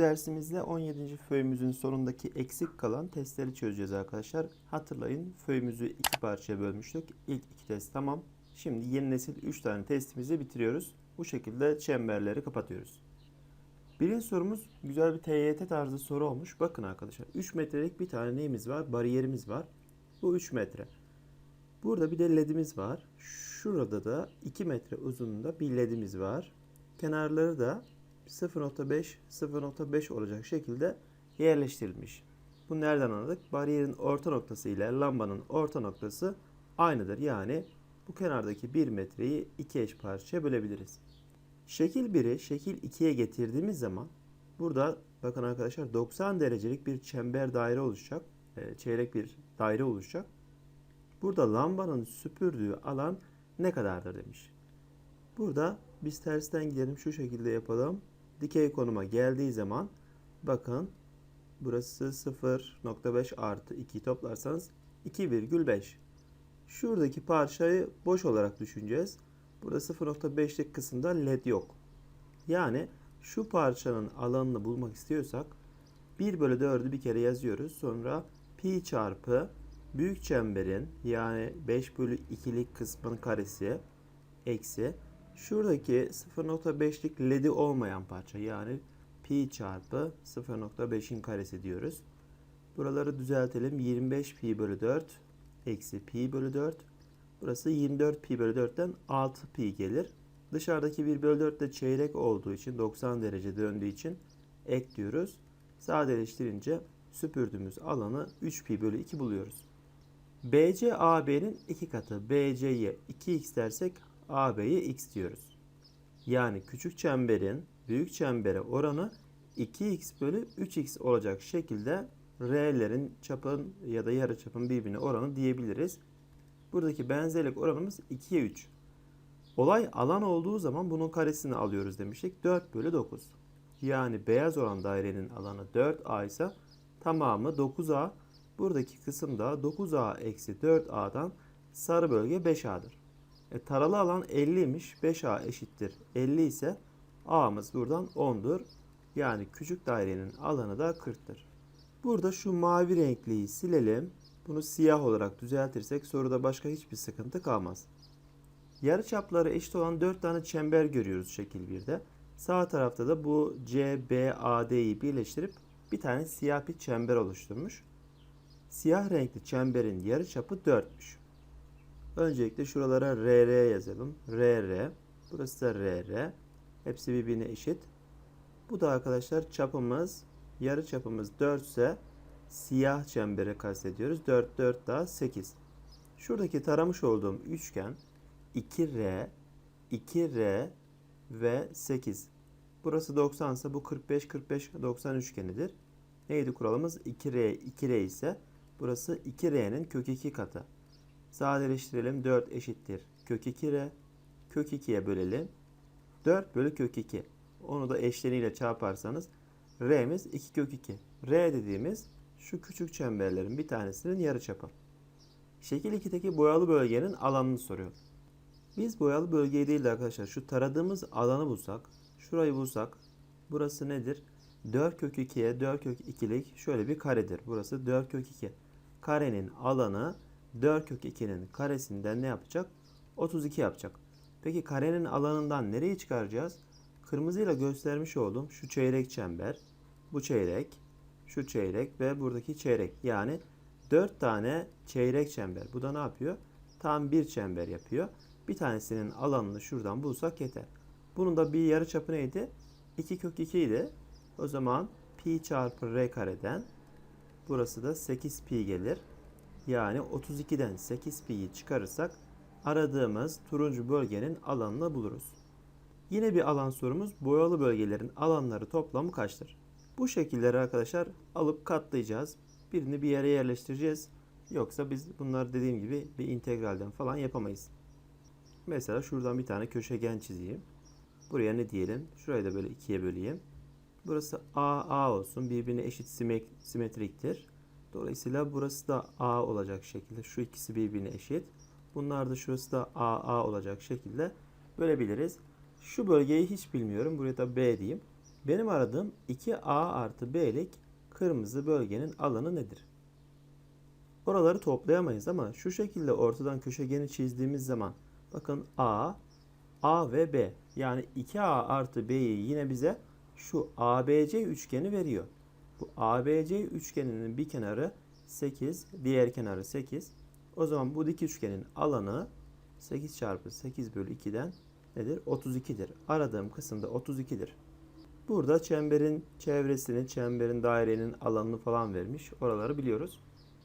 dersimizde 17. föyümüzün sonundaki eksik kalan testleri çözeceğiz arkadaşlar. Hatırlayın föyümüzü iki parçaya bölmüştük. İlk iki test tamam. Şimdi yeni nesil 3 tane testimizi bitiriyoruz. Bu şekilde çemberleri kapatıyoruz. Birinci sorumuz güzel bir TYT tarzı soru olmuş. Bakın arkadaşlar 3 metrelik bir tane neyimiz var? Bariyerimiz var. Bu 3 metre. Burada bir de ledimiz var. Şurada da 2 metre uzunluğunda bir ledimiz var. Kenarları da 0.5 0.5 olacak şekilde yerleştirilmiş. Bu nereden anladık? Bariyerin orta noktası ile lambanın orta noktası aynıdır. Yani bu kenardaki 1 metreyi iki eş parçaya bölebiliriz. Şekil 1'i şekil 2'ye getirdiğimiz zaman burada bakın arkadaşlar 90 derecelik bir çember daire oluşacak. e, Çeyrek bir daire oluşacak. Burada lambanın süpürdüğü alan ne kadardır demiş. Burada biz tersten gidelim şu şekilde yapalım. Dikey konuma geldiği zaman bakın burası 0.5 artı 2 toplarsanız 2,5. Şuradaki parçayı boş olarak düşüneceğiz. Burada 0.5'lik kısımda led yok. Yani şu parçanın alanını bulmak istiyorsak 1 bölü 4'ü bir kere yazıyoruz. Sonra pi çarpı büyük çemberin yani 5 bölü 2'lik kısmın karesi eksi şuradaki 0.5'lik ledi olmayan parça yani pi çarpı 0.5'in karesi diyoruz. Buraları düzeltelim. 25 pi bölü 4 eksi pi bölü 4. Burası 24 pi bölü 4'ten 6 pi gelir. Dışarıdaki 1 bölü 4 de çeyrek olduğu için 90 derece döndüğü için ekliyoruz. Sadeleştirince süpürdüğümüz alanı 3 pi bölü 2 buluyoruz. BC AB'nin 2 katı. BC'ye 2x dersek AB'ye x diyoruz. Yani küçük çemberin büyük çembere oranı 2x bölü 3x olacak şekilde R'lerin çapın ya da yarıçapın birbirine oranı diyebiliriz. Buradaki benzerlik oranımız 2'ye 3. Olay alan olduğu zaman bunun karesini alıyoruz demiştik. 4 bölü 9. Yani beyaz olan dairenin alanı 4A ise tamamı 9A. Buradaki kısım da 9A eksi 4A'dan sarı bölge 5A'dır. E, taralı alan 50'ymiş. 5A eşittir 50 ise A'mız buradan 10'dur. Yani küçük dairenin alanı da 40'tır. Burada şu mavi renkliyi silelim. Bunu siyah olarak düzeltirsek soruda başka hiçbir sıkıntı kalmaz. Yarıçapları eşit olan 4 tane çember görüyoruz şekil 1'de. Sağ tarafta da bu CBAD'yi birleştirip bir tane siyah bir çember oluşturmuş. Siyah renkli çemberin yarıçapı 4'müş. Öncelikle şuralara RR yazalım. RR. Burası da RR. Hepsi birbirine eşit. Bu da arkadaşlar çapımız, yarı çapımız 4 ise siyah çembere kastediyoruz. 4, 4 daha 8. Şuradaki taramış olduğum üçgen 2R, 2R ve 8. Burası 90 ise bu 45, 45, 90 üçgenidir. Neydi kuralımız? 2R, 2R ise burası 2R'nin kök 2 katı. Sadeleştirelim. 4 eşittir. Kök 2R. Kök 2'ye bölelim. 4 bölü kök 2. Onu da eşleniyle çarparsanız R'miz 2 kök 2. R dediğimiz şu küçük çemberlerin bir tanesinin yarıçapı. Şekil 2'deki boyalı bölgenin alanını soruyor. Biz boyalı bölgeyi değil de arkadaşlar şu taradığımız alanı bulsak, şurayı bulsak burası nedir? 4 kök 2'ye 4 kök 2'lik şöyle bir karedir. Burası 4 kök 2. Karenin alanı 4 kök 2'nin karesinden ne yapacak? 32 yapacak. Peki karenin alanından nereyi çıkaracağız? Kırmızıyla göstermiş olduğum şu çeyrek çember, bu çeyrek, şu çeyrek ve buradaki çeyrek. Yani 4 tane çeyrek çember. Bu da ne yapıyor? Tam bir çember yapıyor. Bir tanesinin alanını şuradan bulsak yeter. Bunun da bir yarı çapı neydi? 2 kök 2 idi. O zaman pi çarpı r kareden burası da 8 pi gelir. Yani 32'den 8 pi'yi çıkarırsak aradığımız turuncu bölgenin alanını buluruz. Yine bir alan sorumuz boyalı bölgelerin alanları toplamı kaçtır? Bu şekilleri arkadaşlar alıp katlayacağız. Birini bir yere yerleştireceğiz. Yoksa biz bunlar dediğim gibi bir integralden falan yapamayız. Mesela şuradan bir tane köşegen çizeyim. Buraya ne diyelim? Şurayı da böyle ikiye böleyim. Burası A, A olsun. Birbirine eşit simetriktir. Dolayısıyla burası da A olacak şekilde. Şu ikisi birbirine eşit. Bunlar da şurası da A, A olacak şekilde bölebiliriz. Şu bölgeyi hiç bilmiyorum. Buraya da B diyeyim. Benim aradığım 2A artı B'lik kırmızı bölgenin alanı nedir? Oraları toplayamayız ama şu şekilde ortadan köşegeni çizdiğimiz zaman bakın A, A ve B yani 2A artı B'yi yine bize şu ABC üçgeni veriyor. Bu ABC üçgeninin bir kenarı 8, diğer kenarı 8. O zaman bu dik üçgenin alanı 8 çarpı 8 bölü 2'den nedir? 32'dir. Aradığım kısımda 32'dir. Burada çemberin çevresini, çemberin dairenin alanını falan vermiş. Oraları biliyoruz.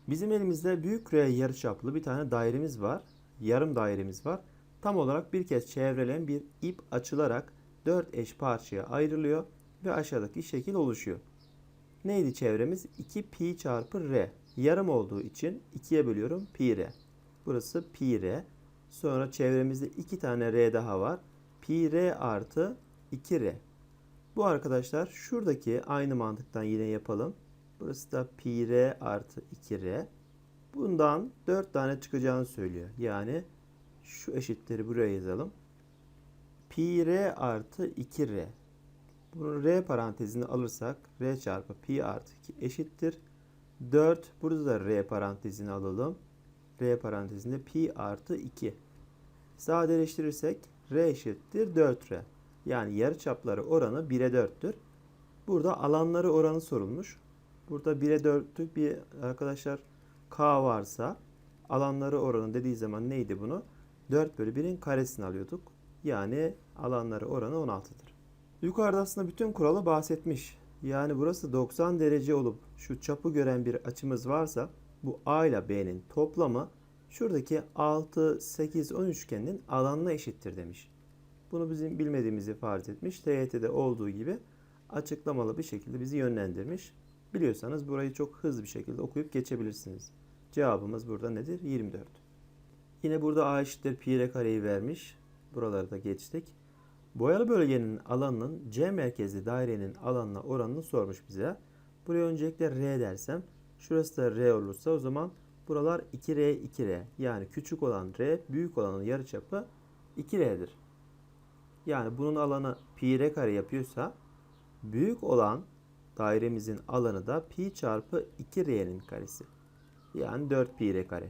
Bizim elimizde büyük küre yarıçaplı bir tane dairemiz var. Yarım dairemiz var. Tam olarak bir kez çevrelen bir ip açılarak 4 eş parçaya ayrılıyor ve aşağıdaki şekil oluşuyor. Neydi çevremiz? 2 pi çarpı r. Yarım olduğu için 2'ye bölüyorum pi r. Burası pi r. Sonra çevremizde 2 tane r daha var. Pi r artı 2 r. Bu arkadaşlar şuradaki aynı mantıktan yine yapalım. Burası da pi r artı 2r. Bundan 4 tane çıkacağını söylüyor. Yani şu eşitleri buraya yazalım. Pi r artı 2r. Bunun r parantezini alırsak r çarpı pi artı 2 eşittir. 4 burada da r parantezini alalım. r parantezinde pi artı 2. Sadeleştirirsek r eşittir 4r. Yani yarıçapları oranı 1'e 4'tür. Burada alanları oranı sorulmuş. Burada 1'e 4'lük bir arkadaşlar k varsa alanları oranı dediği zaman neydi bunu? 4 bölü 1'in karesini alıyorduk. Yani alanları oranı 16'dır. Yukarıda aslında bütün kuralı bahsetmiş. Yani burası 90 derece olup şu çapı gören bir açımız varsa bu A ile B'nin toplamı şuradaki 6, 8, 10 üçgenin alanına eşittir demiş. Bunu bizim bilmediğimizi farz etmiş. TYT'de olduğu gibi açıklamalı bir şekilde bizi yönlendirmiş. Biliyorsanız burayı çok hızlı bir şekilde okuyup geçebilirsiniz. Cevabımız burada nedir? 24. Yine burada A eşittir pi r kareyi vermiş. Buraları da geçtik. Boyalı bölgenin alanının C merkezli dairenin alanına oranını sormuş bize. Buraya öncelikle R dersem, şurası da R olursa o zaman buralar 2R 2R. Yani küçük olan R, büyük olanın yarıçapı 2R'dir. Yani bunun alanı pi r kare yapıyorsa büyük olan dairemizin alanı da pi çarpı 2r'nin karesi. Yani 4 pi r kare.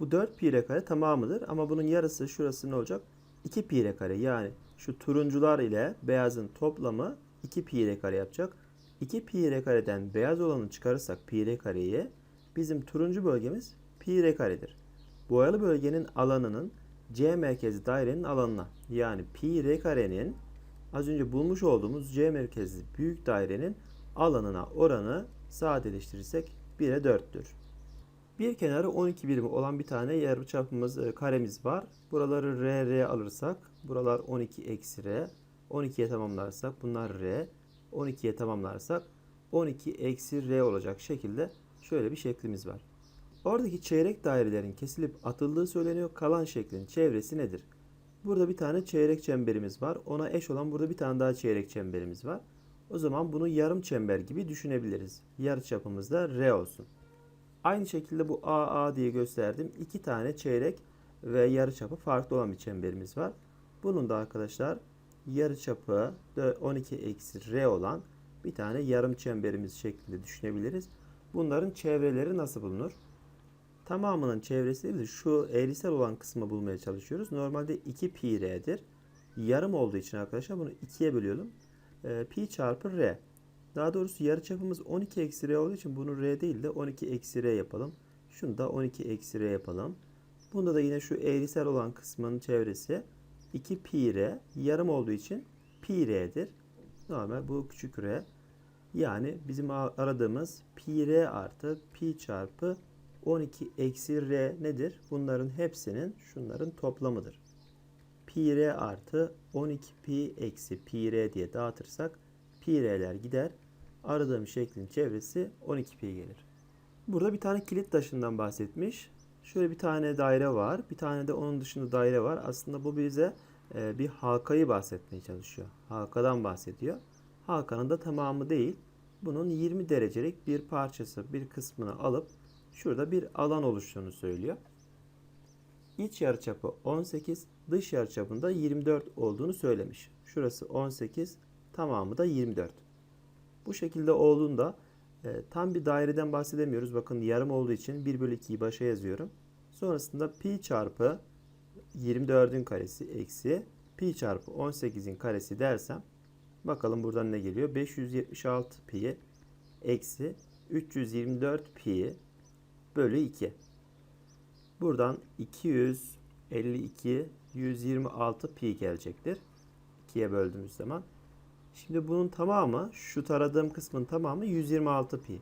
Bu 4 pi r kare tamamıdır ama bunun yarısı şurası ne olacak? 2 pi r kare. Yani şu turuncular ile beyazın toplamı 2 pi r kare yapacak. 2 pi r kareden beyaz olanı çıkarırsak pi r kareyi bizim turuncu bölgemiz pi r karedir. Boyalı bölgenin alanının C merkezli dairenin alanına yani pi r karenin az önce bulmuş olduğumuz C merkezli büyük dairenin alanına oranı sadeleştirirsek 1'e 4'tür. Bir kenarı 12 birimi olan bir tane yarıçapımız e, karemiz var. Buraları r r alırsak buralar 12 eksi r. 12'ye tamamlarsak bunlar r. 12'ye tamamlarsak 12 eksi r olacak şekilde şöyle bir şeklimiz var. Oradaki çeyrek dairelerin kesilip atıldığı söyleniyor. Kalan şeklin çevresi nedir? Burada bir tane çeyrek çemberimiz var. Ona eş olan burada bir tane daha çeyrek çemberimiz var. O zaman bunu yarım çember gibi düşünebiliriz. Yarıçapımız da R olsun. Aynı şekilde bu AA diye gösterdim. İki tane çeyrek ve yarıçapı farklı olan bir çemberimiz var. Bunun da arkadaşlar yarıçapı 12 eksi R olan bir tane yarım çemberimiz şeklinde düşünebiliriz. Bunların çevreleri nasıl bulunur? tamamının çevresi değil de şu eğrisel olan kısmı bulmaya çalışıyoruz. Normalde 2 pi r'dir. Yarım olduğu için arkadaşlar bunu 2'ye bölüyorum. E, pi çarpı r. Daha doğrusu yarıçapımız 12 eksi r olduğu için bunu r değil de 12 eksi r yapalım. Şunu da 12 eksi r yapalım. Bunda da yine şu eğrisel olan kısmının çevresi 2 pi r. Yarım olduğu için pi r'dir. Normal bu küçük r. Yani bizim aradığımız pi r artı pi çarpı 12 eksi r nedir? Bunların hepsinin şunların toplamıdır. Pi r artı 12 pi eksi pi r diye dağıtırsak pi r'ler gider. Aradığım şeklin çevresi 12 pi gelir. Burada bir tane kilit taşından bahsetmiş. Şöyle bir tane daire var. Bir tane de onun dışında daire var. Aslında bu bize e, bir halkayı bahsetmeye çalışıyor. Halkadan bahsediyor. Halkanın da tamamı değil. Bunun 20 derecelik bir parçası, bir kısmını alıp şurada bir alan oluştuğunu söylüyor. İç yarıçapı 18, dış yarıçapında 24 olduğunu söylemiş. Şurası 18, tamamı da 24. Bu şekilde olduğunda e, tam bir daireden bahsedemiyoruz. Bakın yarım olduğu için 1 bölü 2'yi başa yazıyorum. Sonrasında pi çarpı 24'ün karesi eksi pi çarpı 18'in karesi dersem bakalım buradan ne geliyor? 576 pi eksi 324 pi bölü 2. Buradan 252 126 pi gelecektir. 2'ye böldüğümüz zaman. Şimdi bunun tamamı şu taradığım kısmın tamamı 126 pi.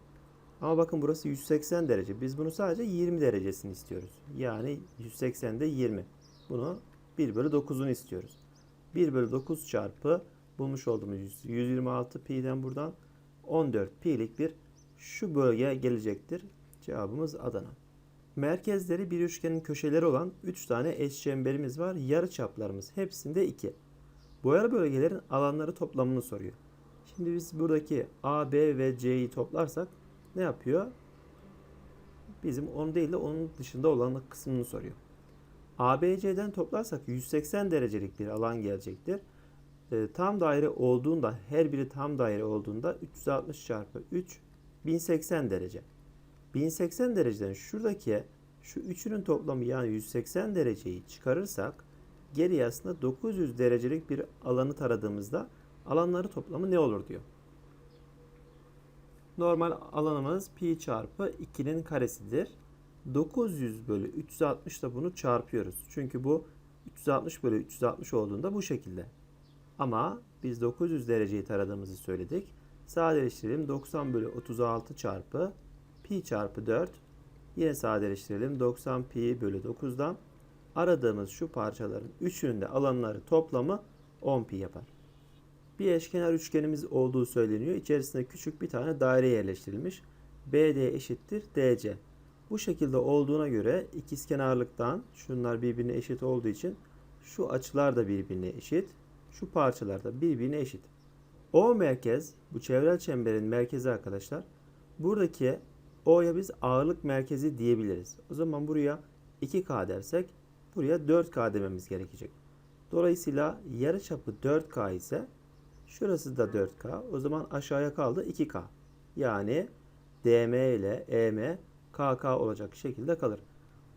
Ama bakın burası 180 derece. Biz bunu sadece 20 derecesini istiyoruz. Yani 180'de 20. Bunu 1 bölü 9'unu istiyoruz. 1 bölü 9 çarpı bulmuş olduğumuz 126 pi'den buradan 14 pi'lik bir şu bölgeye gelecektir. Cevabımız Adana. Merkezleri bir üçgenin köşeleri olan 3 tane eşçemberimiz var. Yarı çaplarımız hepsinde 2. Bu yarı bölgelerin alanları toplamını soruyor. Şimdi biz buradaki A, B ve C'yi toplarsak ne yapıyor? Bizim onu değil de onun dışında olan kısmını soruyor. ABC'den toplarsak 180 derecelik bir alan gelecektir. E, tam daire olduğunda her biri tam daire olduğunda 360 çarpı 3 1080 derece. 1080 dereceden şuradaki şu üçünün toplamı yani 180 dereceyi çıkarırsak geriye aslında 900 derecelik bir alanı taradığımızda alanları toplamı ne olur diyor. Normal alanımız pi çarpı 2'nin karesidir. 900 bölü 360 da bunu çarpıyoruz. Çünkü bu 360 bölü 360 olduğunda bu şekilde. Ama biz 900 dereceyi taradığımızı söyledik. Sadeleştirelim 90 bölü 36 çarpı pi çarpı 4. Yine sadeleştirelim 90 pi bölü 9'dan aradığımız şu parçaların üçünün de alanları toplamı 10 pi yapar. Bir eşkenar üçgenimiz olduğu söyleniyor. İçerisinde küçük bir tane daire yerleştirilmiş. BD eşittir DC. Bu şekilde olduğuna göre ikizkenarlıktan şunlar birbirine eşit olduğu için şu açılar da birbirine eşit. Şu parçalar da birbirine eşit. O merkez bu çevrel çemberin merkezi arkadaşlar. Buradaki O'ya biz ağırlık merkezi diyebiliriz. O zaman buraya 2K dersek buraya 4K dememiz gerekecek. Dolayısıyla yarıçapı 4K ise şurası da 4K. O zaman aşağıya kaldı 2K. Yani DM ile EM KK olacak şekilde kalır.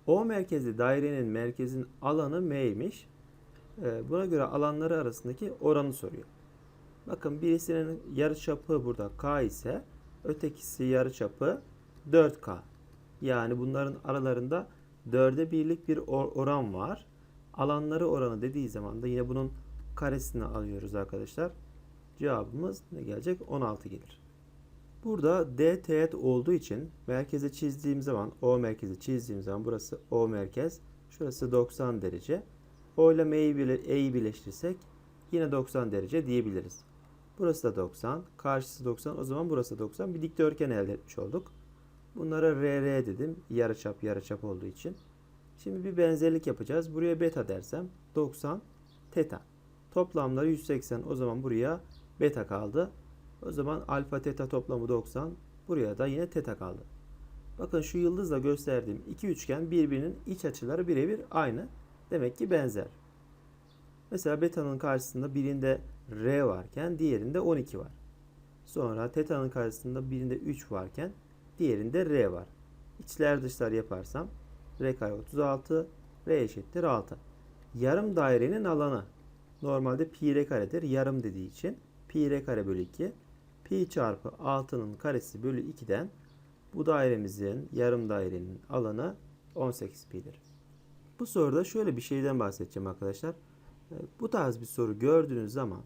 O merkezli dairenin merkezin alanı M'ymiş. Ee, buna göre alanları arasındaki oranı soruyor. Bakın birisinin yarıçapı burada K ise ötekisi yarıçapı 4K. Yani bunların aralarında 4'e birlik bir oran var. Alanları oranı dediği zaman da yine bunun karesini alıyoruz arkadaşlar. Cevabımız ne gelecek? 16 gelir. Burada D teğet olduğu için merkeze çizdiğim zaman O merkezi çizdiğim zaman burası O merkez. Şurası 90 derece. O ile M'yi E'yi birleştirsek yine 90 derece diyebiliriz. Burası da 90. Karşısı 90. O zaman burası 90. Bir dikdörtgen elde etmiş olduk. Bunlara RR dedim. Yarıçap yarıçap olduğu için. Şimdi bir benzerlik yapacağız. Buraya beta dersem 90 teta. Toplamları 180. O zaman buraya beta kaldı. O zaman alfa teta toplamı 90. Buraya da yine teta kaldı. Bakın şu yıldızla gösterdiğim iki üçgen birbirinin iç açıları birebir aynı. Demek ki benzer. Mesela beta'nın karşısında birinde R varken diğerinde 12 var. Sonra teta'nın karşısında birinde 3 varken diğerinde R var. İçler dışlar yaparsam R kare 36, R eşittir 6. Yarım dairenin alanı normalde pi r karedir. Yarım dediği için pi r kare bölü 2 pi çarpı 6'nın karesi bölü 2'den bu dairemizin yarım dairenin alanı 18 pi'dir. Bu soruda şöyle bir şeyden bahsedeceğim arkadaşlar. E, bu tarz bir soru gördüğünüz zaman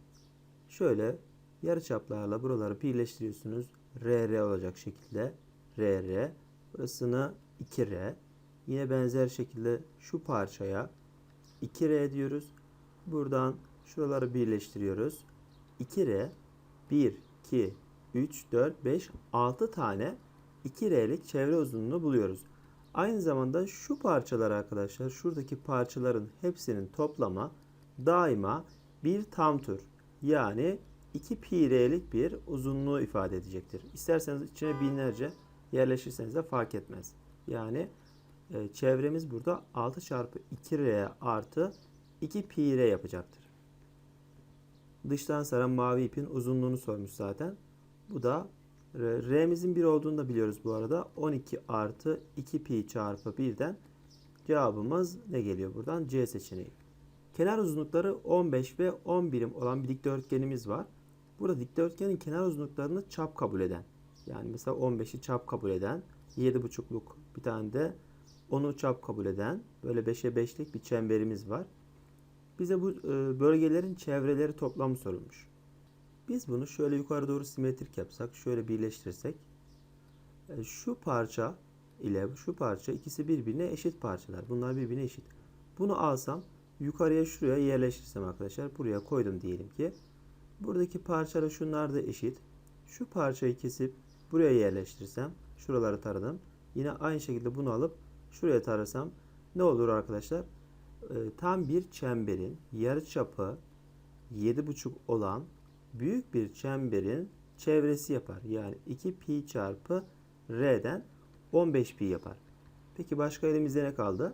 şöyle yarıçaplarla buraları birleştiriyorsunuz. RR olacak şekilde RR. Burasını 2R. Yine benzer şekilde şu parçaya 2R diyoruz. Buradan şuraları birleştiriyoruz. 2R 1, 2, 3, 4, 5, 6 tane 2R'lik çevre uzunluğunu buluyoruz. Aynı zamanda şu parçalar arkadaşlar şuradaki parçaların hepsinin toplama daima bir tam tur yani 2 pi r'lik bir uzunluğu ifade edecektir. İsterseniz içine binlerce yerleşirseniz de fark etmez. Yani e, çevremiz burada 6 çarpı 2 r artı 2 pi r yapacaktır. Dıştan saran mavi ipin uzunluğunu sormuş zaten. Bu da R'mizin 1 olduğunu da biliyoruz bu arada. 12 artı 2 pi çarpı 1'den cevabımız ne geliyor buradan? C seçeneği. Kenar uzunlukları 15 ve 10 birim olan bir dikdörtgenimiz var. Burada dikdörtgenin kenar uzunluklarını çap kabul eden. Yani mesela 15'i çap kabul eden, 7,5'luk bir tane de onu çap kabul eden böyle 5'e 5'lik bir çemberimiz var. Bize bu e, bölgelerin çevreleri toplamı sorulmuş. Biz bunu şöyle yukarı doğru simetrik yapsak, şöyle birleştirsek. e, Şu parça ile şu parça ikisi birbirine eşit parçalar. Bunlar birbirine eşit. Bunu alsam yukarıya şuraya yerleştirsem arkadaşlar buraya koydum diyelim ki. Buradaki parçalar şunlar da eşit. Şu parçayı kesip buraya yerleştirsem şuraları taradım. Yine aynı şekilde bunu alıp şuraya tarasam ne olur arkadaşlar? Ee, tam bir çemberin yarıçapı 7,5 olan büyük bir çemberin çevresi yapar. Yani 2 pi çarpı r'den 15 pi yapar. Peki başka elimizde ne kaldı?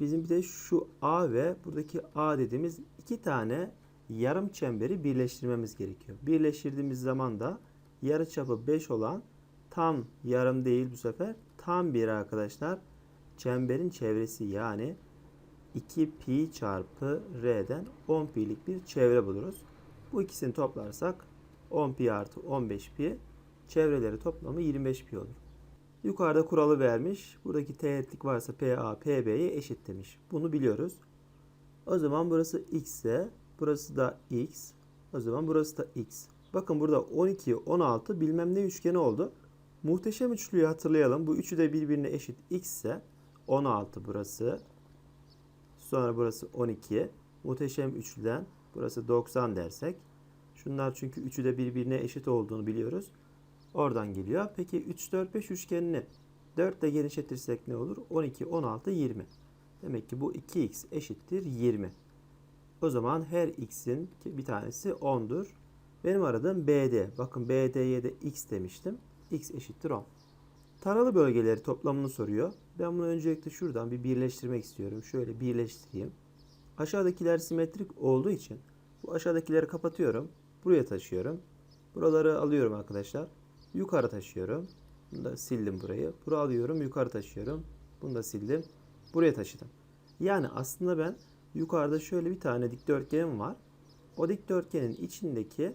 Bizim bir de şu A ve buradaki A dediğimiz iki tane yarım çemberi birleştirmemiz gerekiyor. Birleştirdiğimiz zaman da yarıçapı 5 olan tam yarım değil bu sefer tam bir arkadaşlar çemberin çevresi yani 2 pi çarpı r'den 10 pi'lik bir çevre buluruz. Bu ikisini toplarsak 10 pi artı 15 pi çevreleri toplamı 25 pi olur. Yukarıda kuralı vermiş. Buradaki teğetlik varsa PA PB'ye eşit demiş. Bunu biliyoruz. O zaman burası x ise burası da x. O zaman burası da x. Bakın burada 12, 16 bilmem ne üçgeni oldu. Muhteşem üçlüyü hatırlayalım. Bu üçü de birbirine eşit x ise 16 burası. Sonra burası 12. Muhteşem üçlüden burası 90 dersek. Şunlar çünkü üçü de birbirine eşit olduğunu biliyoruz. Oradan geliyor. Peki 3, 4, 5 üçgenini 4 ile genişletirsek ne olur? 12, 16, 20. Demek ki bu 2x eşittir 20. O zaman her x'in bir tanesi 10'dur. Benim aradığım BD. Bakın BD'ye de x demiştim. x eşittir 10. Taralı bölgeleri toplamını soruyor. Ben bunu öncelikle şuradan bir birleştirmek istiyorum. Şöyle birleştireyim. Aşağıdakiler simetrik olduğu için bu aşağıdakileri kapatıyorum. Buraya taşıyorum. Buraları alıyorum arkadaşlar. Yukarı taşıyorum. Bunu da sildim burayı. Buraya alıyorum. Yukarı taşıyorum. Bunu da sildim. Buraya taşıdım. Yani aslında ben yukarıda şöyle bir tane dikdörtgenim var. O dikdörtgenin içindeki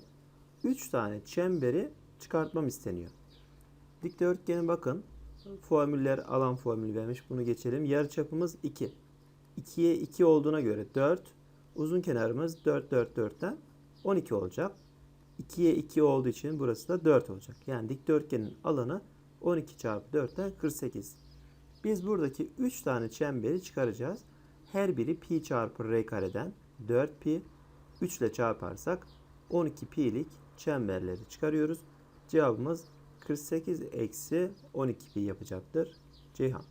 3 tane çemberi çıkartmam isteniyor. Dikdörtgene bakın. Formüller alan formülü vermiş. Bunu geçelim. Yarıçapımız 2. 2'ye 2 olduğuna göre 4. Uzun kenarımız 4 4 4'ten 12 olacak. 2'ye 2 olduğu için burası da 4 olacak. Yani dikdörtgenin alanı 12 çarpı 4'ten 48. Biz buradaki 3 tane çemberi çıkaracağız. Her biri pi çarpı r kareden 4 pi. 3 ile çarparsak 12 pi'lik çemberleri çıkarıyoruz. Cevabımız 48 eksi 12 pi yapacaktır. Ceyhan.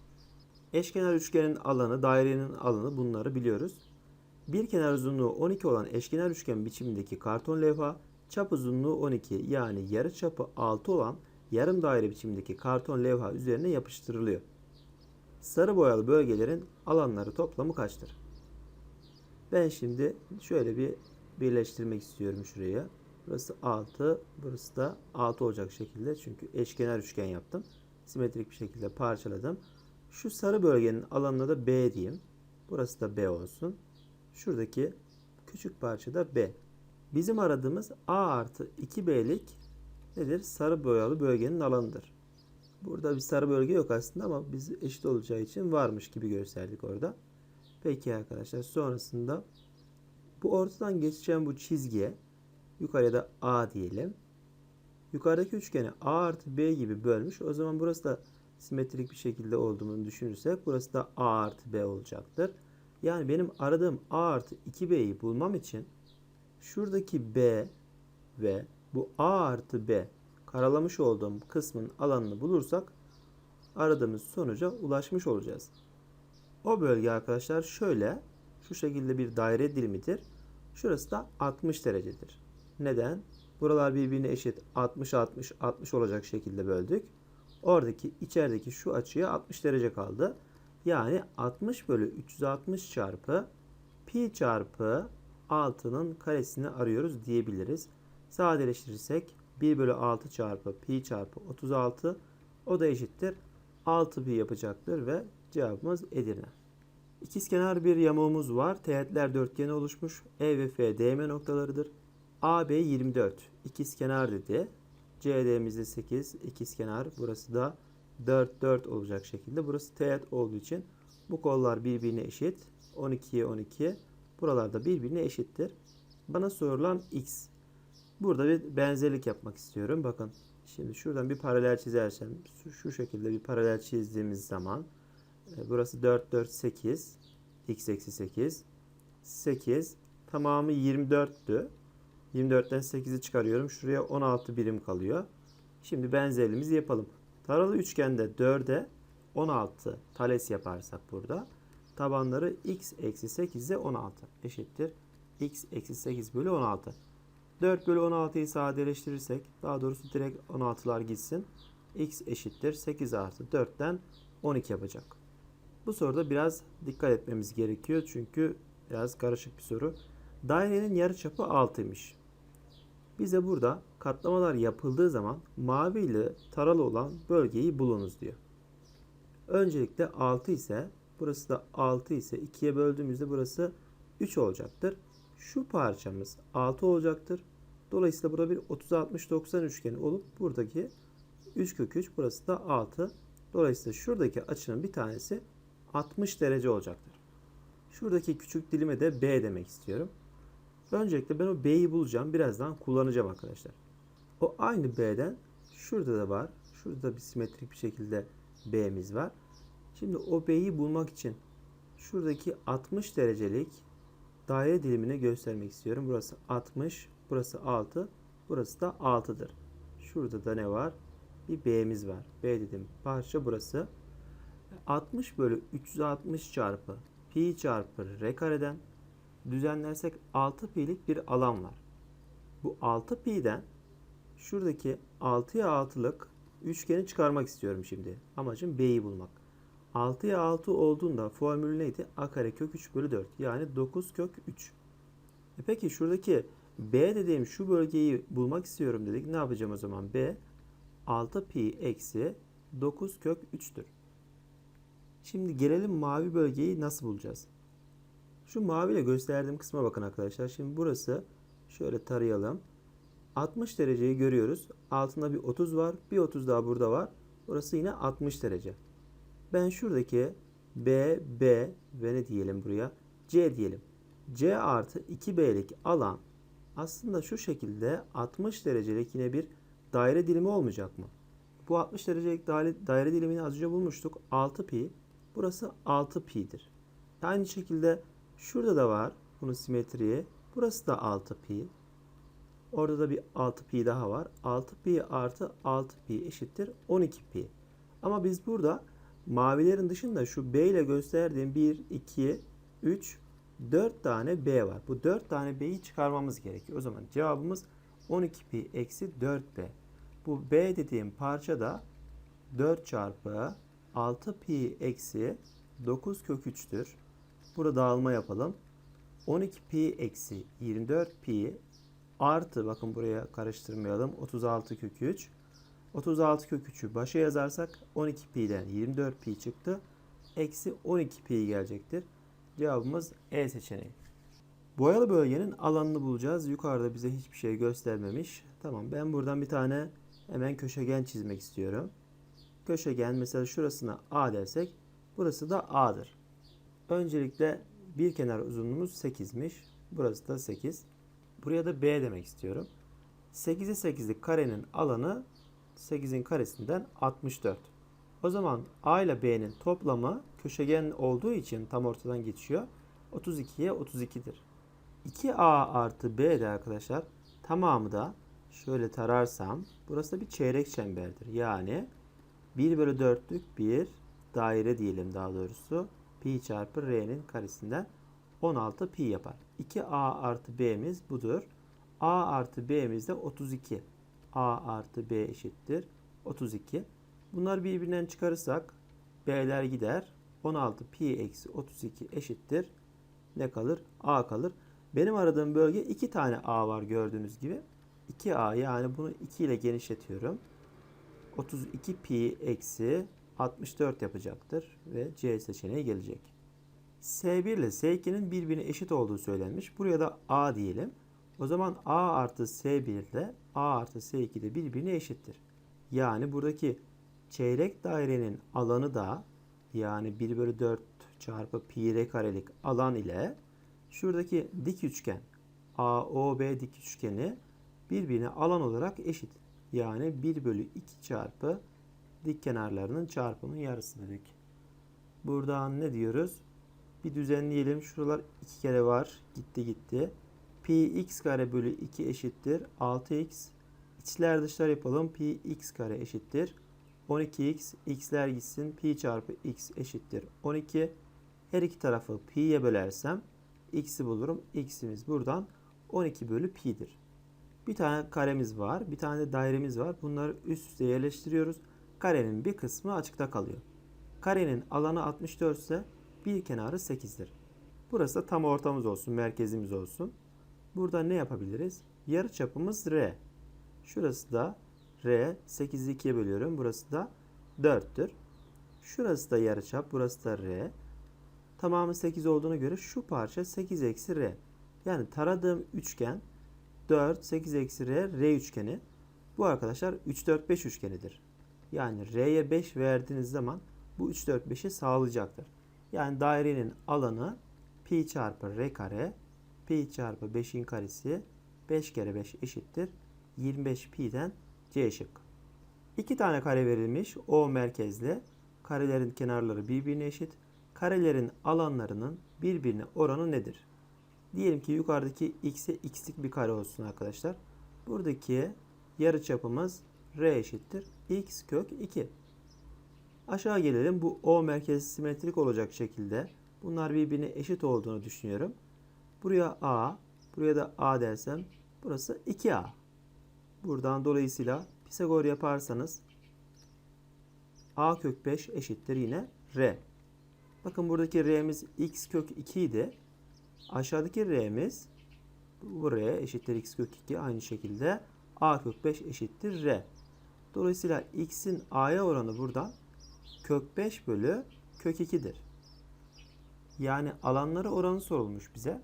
Eşkenar üçgenin alanı, dairenin alanı bunları biliyoruz. Bir kenar uzunluğu 12 olan eşkenar üçgen biçimindeki karton levha, çap uzunluğu 12 yani yarı çapı 6 olan yarım daire biçimindeki karton levha üzerine yapıştırılıyor. Sarı boyalı bölgelerin alanları toplamı kaçtır? Ben şimdi şöyle bir birleştirmek istiyorum şuraya. Burası 6, burası da 6 olacak şekilde çünkü eşkenar üçgen yaptım. Simetrik bir şekilde parçaladım. Şu sarı bölgenin alanına da B diyeyim. Burası da B olsun. Şuradaki küçük parça da B. Bizim aradığımız A artı 2B'lik nedir? Sarı boyalı bölgenin alanıdır. Burada bir sarı bölge yok aslında ama biz eşit olacağı için varmış gibi gösterdik orada. Peki arkadaşlar sonrasında bu ortadan geçeceğim bu çizgiye yukarıya da A diyelim. Yukarıdaki üçgeni A artı B gibi bölmüş. O zaman burası da simetrik bir şekilde olduğunu düşünürsek burası da A artı B olacaktır. Yani benim aradığım A artı 2B'yi bulmam için şuradaki B ve bu A artı B karalamış olduğum kısmın alanını bulursak aradığımız sonuca ulaşmış olacağız. O bölge arkadaşlar şöyle şu şekilde bir daire dilimidir. Şurası da 60 derecedir. Neden? Buralar birbirine eşit 60 60 60 olacak şekilde böldük. Oradaki içerideki şu açıya 60 derece kaldı. Yani 60 bölü 360 çarpı pi çarpı 6'nın karesini arıyoruz diyebiliriz. Sadeleştirirsek 1 bölü 6 çarpı pi çarpı 36 o da eşittir 6 pi yapacaktır ve cevabımız Edirne. İkizkenar bir yamuğumuz var. Teğetler dörtgeni oluşmuş. E ve F DM noktalarıdır. AB 24. İkizkenar dedi. CD'miz de 8. İkizkenar. Burası da 4 4 olacak şekilde. Burası teğet olduğu için bu kollar birbirine eşit. 12'ye 12. Buralarda birbirine eşittir. Bana sorulan x. Burada bir benzerlik yapmak istiyorum. Bakın şimdi şuradan bir paralel çizersem şu, şu şekilde bir paralel çizdiğimiz zaman e, burası 4 4 8 x eksi 8 8 tamamı 24'tü. 24'ten 8'i çıkarıyorum. Şuraya 16 birim kalıyor. Şimdi benzerliğimizi yapalım. Taralı üçgende 4'e 16 tales yaparsak burada tabanları x eksi 8 ile 16 eşittir. x eksi 8 bölü 16. 4 bölü 16'yı sadeleştirirsek daha doğrusu direkt 16'lar gitsin. x eşittir 8 artı 4'ten 12 yapacak. Bu soruda biraz dikkat etmemiz gerekiyor çünkü biraz karışık bir soru. Dairenin yarıçapı 6'ymış. Bize burada katlamalar yapıldığı zaman mavi ile taralı olan bölgeyi bulunuz diyor. Öncelikle 6 ise burası da 6 ise 2'ye böldüğümüzde burası 3 olacaktır. Şu parçamız 6 olacaktır. Dolayısıyla burada bir 30 60 90 üçgeni olup buradaki 3 kök 3 burası da 6. Dolayısıyla şuradaki açının bir tanesi 60 derece olacaktır. Şuradaki küçük dilime de B demek istiyorum. Öncelikle ben o B'yi bulacağım. Birazdan kullanacağım arkadaşlar. O aynı B'den şurada da var. Şurada da bir simetrik bir şekilde B'miz var. Şimdi o B'yi bulmak için şuradaki 60 derecelik daire dilimini göstermek istiyorum. Burası 60, burası 6, burası da 6'dır. Şurada da ne var? Bir B'miz var. B dedim parça burası. 60 bölü 360 çarpı pi çarpı r kareden düzenlersek 6 pi'lik bir alan var. Bu 6 pi'den şuradaki 6'ya 6'lık üçgeni çıkarmak istiyorum şimdi. Amacım b'yi bulmak. 6'ya 6 olduğunda formülü neydi? a kare kök 3 bölü 4 yani 9 kök 3. E peki şuradaki b dediğim şu bölgeyi bulmak istiyorum dedik. Ne yapacağım o zaman? b 6 pi eksi 9 kök 3'tür. Şimdi gelelim mavi bölgeyi nasıl bulacağız? Şu maviyle gösterdiğim kısma bakın arkadaşlar. Şimdi burası şöyle tarayalım. 60 dereceyi görüyoruz. Altında bir 30 var. Bir 30 daha burada var. Burası yine 60 derece. Ben şuradaki B, B ve ne diyelim buraya? C diyelim. C artı 2B'lik alan aslında şu şekilde 60 derecelik yine bir daire dilimi olmayacak mı? Bu 60 derecelik daire, daire dilimini az önce bulmuştuk. 6 pi. Burası 6 pi'dir. Aynı şekilde şurada da var bunun simetriği. Burası da 6 pi. Orada da bir 6 pi daha var. 6 pi artı 6 pi eşittir 12 pi. Ama biz burada mavilerin dışında şu B ile gösterdiğim 1, 2, 3, 4 tane B var. Bu 4 tane B'yi çıkarmamız gerekiyor. O zaman cevabımız 12 pi eksi 4B. Bu B dediğim parça da 4 çarpı 6 pi eksi 9 kök 3'tür. Burada dağılma yapalım. 12 pi eksi 24 pi artı bakın buraya karıştırmayalım. 36 kök 3. 36 kök 3'ü başa yazarsak 12 pi'den 24 pi çıktı. Eksi 12 pi gelecektir. Cevabımız E seçeneği. Boyalı bölgenin alanını bulacağız. Yukarıda bize hiçbir şey göstermemiş. Tamam ben buradan bir tane hemen köşegen çizmek istiyorum. Köşegen mesela şurasına A dersek burası da A'dır. Öncelikle bir kenar uzunluğumuz 8'miş. Burası da 8. Buraya da B demek istiyorum. 8'e 8'lik karenin alanı 8'in karesinden 64. O zaman A ile B'nin toplamı köşegen olduğu için tam ortadan geçiyor. 32'ye 32'dir. 2A artı B de arkadaşlar tamamı da şöyle tararsam burası da bir çeyrek çemberdir. Yani 1 bölü 4'lük bir daire diyelim daha doğrusu. Pi çarpı R'nin karesinden 16 pi yapar. 2A artı B'miz budur. A artı B'miz de 32. A artı B eşittir 32. Bunlar birbirinden çıkarırsak B'ler gider. 16 pi eksi 32 eşittir. Ne kalır? A kalır. Benim aradığım bölge 2 tane A var gördüğünüz gibi. 2A yani bunu 2 ile genişletiyorum. 32 pi eksi 64 yapacaktır ve C seçeneği gelecek. S1 ile S2'nin birbirine eşit olduğu söylenmiş. Buraya da A diyelim. O zaman A artı S1 ile A artı S2 de birbirine eşittir. Yani buradaki çeyrek dairenin alanı da yani 1 bölü 4 çarpı pi r karelik alan ile şuradaki dik üçgen AOB dik üçgeni birbirine alan olarak eşit. Yani 1 bölü 2 çarpı dik kenarlarının çarpımının yarısı dedik. Buradan ne diyoruz? Bir düzenleyelim. Şuralar 2 kere var. Gitti gitti. Pi x kare bölü 2 eşittir. 6x. İçler dışlar yapalım. Pi x kare eşittir. 12x. x'ler gitsin. Pi çarpı x eşittir. 12. Her iki tarafı pi'ye bölersem x'i bulurum. x'imiz buradan 12 bölü pi'dir. Bir tane karemiz var. Bir tane de dairemiz var. Bunları üst üste yerleştiriyoruz. Karenin bir kısmı açıkta kalıyor. Karenin alanı 64 ise bir kenarı 8'dir. Burası da tam ortamız olsun, merkezimiz olsun. Burada ne yapabiliriz? Yarı çapımız R. Şurası da R. 8'i 2'ye bölüyorum. Burası da 4'tür. Şurası da yarı çap. Burası da R. Tamamı 8 olduğuna göre şu parça 8 eksi R. Yani taradığım üçgen 4, 8 eksi R, R üçgeni. Bu arkadaşlar 3, 4, 5 üçgenidir. Yani R'ye 5 verdiğiniz zaman bu 3, 4, 5'i sağlayacaktır. Yani dairenin alanı pi çarpı r kare pi çarpı 5'in karesi 5 kere 5 eşittir. 25 pi'den C şıkkı. İki tane kare verilmiş. O merkezli. Karelerin kenarları birbirine eşit. Karelerin alanlarının birbirine oranı nedir? Diyelim ki yukarıdaki x'e x'lik bir kare olsun arkadaşlar. Buradaki yarıçapımız r eşittir. X kök 2. Aşağı gelelim. Bu O merkezi simetrik olacak şekilde. Bunlar birbirine eşit olduğunu düşünüyorum. Buraya A, buraya da A dersem burası 2A. Buradan dolayısıyla Pisagor yaparsanız A kök 5 eşittir yine R. Bakın buradaki R'miz x kök 2 idi. Aşağıdaki R'miz buraya eşittir x kök 2 aynı şekilde A kök 5 eşittir R. Dolayısıyla x'in A'ya oranı buradan kök 5 bölü kök 2'dir. Yani alanları oranı sorulmuş bize.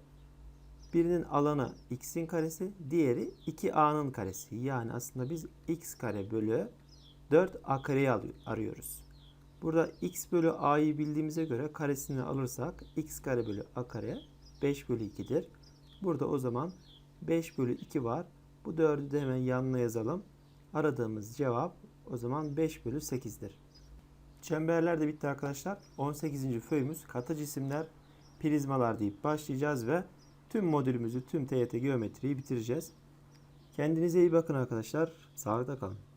Birinin alanı x'in karesi, diğeri 2a'nın karesi. Yani aslında biz x kare bölü 4a kareyi arıyoruz. Burada x bölü a'yı bildiğimize göre karesini alırsak x kare bölü a kare 5 bölü 2'dir. Burada o zaman 5 bölü 2 var. Bu 4'ü de hemen yanına yazalım. Aradığımız cevap o zaman 5 bölü 8'dir. Çemberler de bitti arkadaşlar. 18. föyümüz katı cisimler, prizmalar deyip başlayacağız ve tüm modülümüzü, tüm TYT geometriyi bitireceğiz. Kendinize iyi bakın arkadaşlar. Sağlıkla kalın.